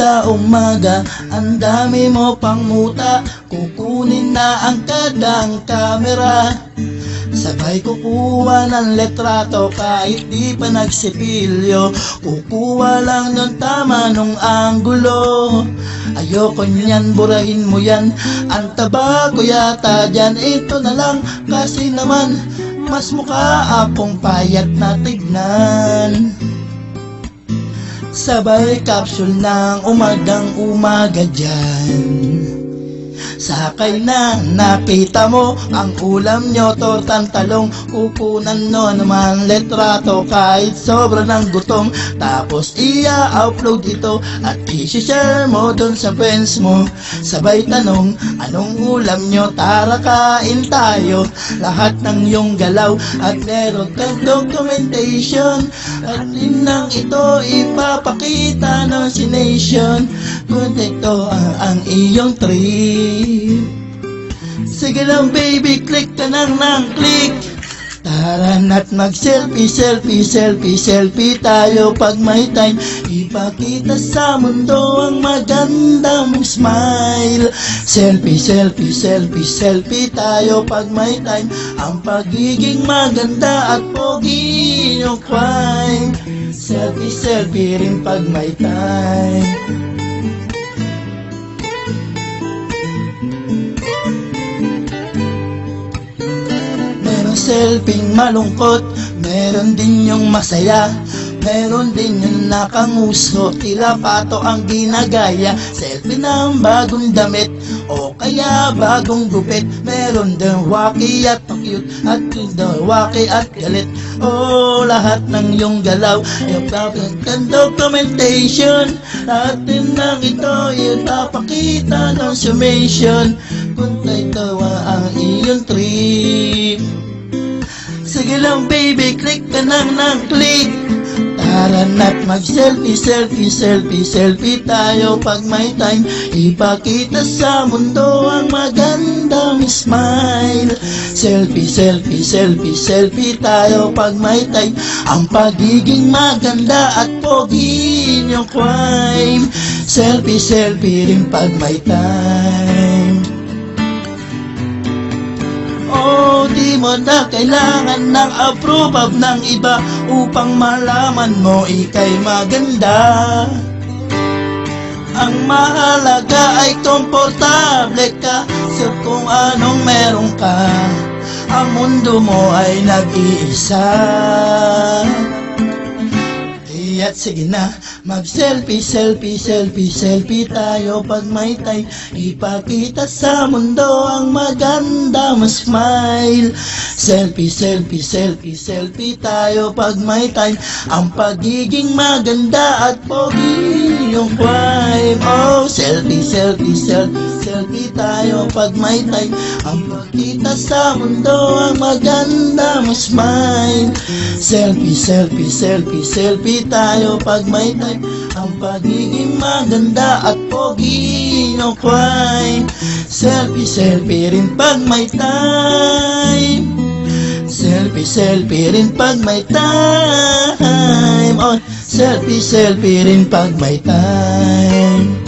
Sa umaga, ang dami mo pang muta. Kukunin na ang kadang kamera Sabay kukuha ng letrato kahit di pa nagsipilyo. Kukuha lang ng tama nung anggulo Ayoko niyan, burahin mo yan. Ang taba ko yata dyan Ito na lang. Kasi naman Mas mukha akong payat na tignan. Sabay capsule ng umagang umaga dyan Sakay na, nakita mo ang ulam nyo, tortang talong Kukunan no naman letrato kahit sobra ng gutom. Tapos ia-upload ito at i-share mo dun sa friends mo. Sabay tanong, anong ulam nyo, tara kain tayo. Lahat ng iyong galaw at meron kang documentation. At linang ito ipapakita ng sination Kung ang iyong trip. Sige lang baby, click ka nang nang click. Tara na't mag-selfie, selfie, selfie, selfie tayo pag may time. Ipakita sa mundo ang maganda mong smile. Selfie, selfie, selfie, selfie tayo pag may time. Ang pagiging maganda at pogi yung crime. Selfie, selfie rin pag may time Selfie malungkot, meron din yung masaya Meron din yung nakanguso, tila pato ang ginagaya. Selfie ng bagong damit, o kaya bagong gupit. Meron din waki at cute, at din waki at galit. Oh, lahat ng galaw, yung tapos ng documentation Lahat din ng ito, ipapakita ng summation. Kung ito ang iyong trip Sige lang baby, click ka nang nang click. Tara na't mag-selfie, selfie, selfie, selfie tayo pag may time. Ipakita sa mundo ang magandang smile. Selfie, selfie, selfie, selfie tayo pag may time. Ang pagiging maganda at pogi yung crime. Selfie, selfie rin pag may time mo na kailangan ng approve ng iba upang malaman mo ikay maganda. Ang mahalaga ay komportable ka sa kung anong meron ka. Ang mundo mo ay nag-iisa. At sige na, mag-selfie, selfie, selfie, selfie tayo pag may time. Ipakita sa mundo ang maganda mas smile. Selfie, selfie, selfie, selfie tayo pag may time. Ang pagiging maganda at pogi yung crime Oh, selfie, selfie, selfie, selfie tayo pag may time Ang pagkita sa mundo ang maganda mas smile Selfie, selfie, selfie, selfie tayo pag may time Ang pagiging maganda at pogi no crime Selfie, selfie rin pag may time Selfie, selfie rin pag may time Oh, selfie, selfie rin pag may time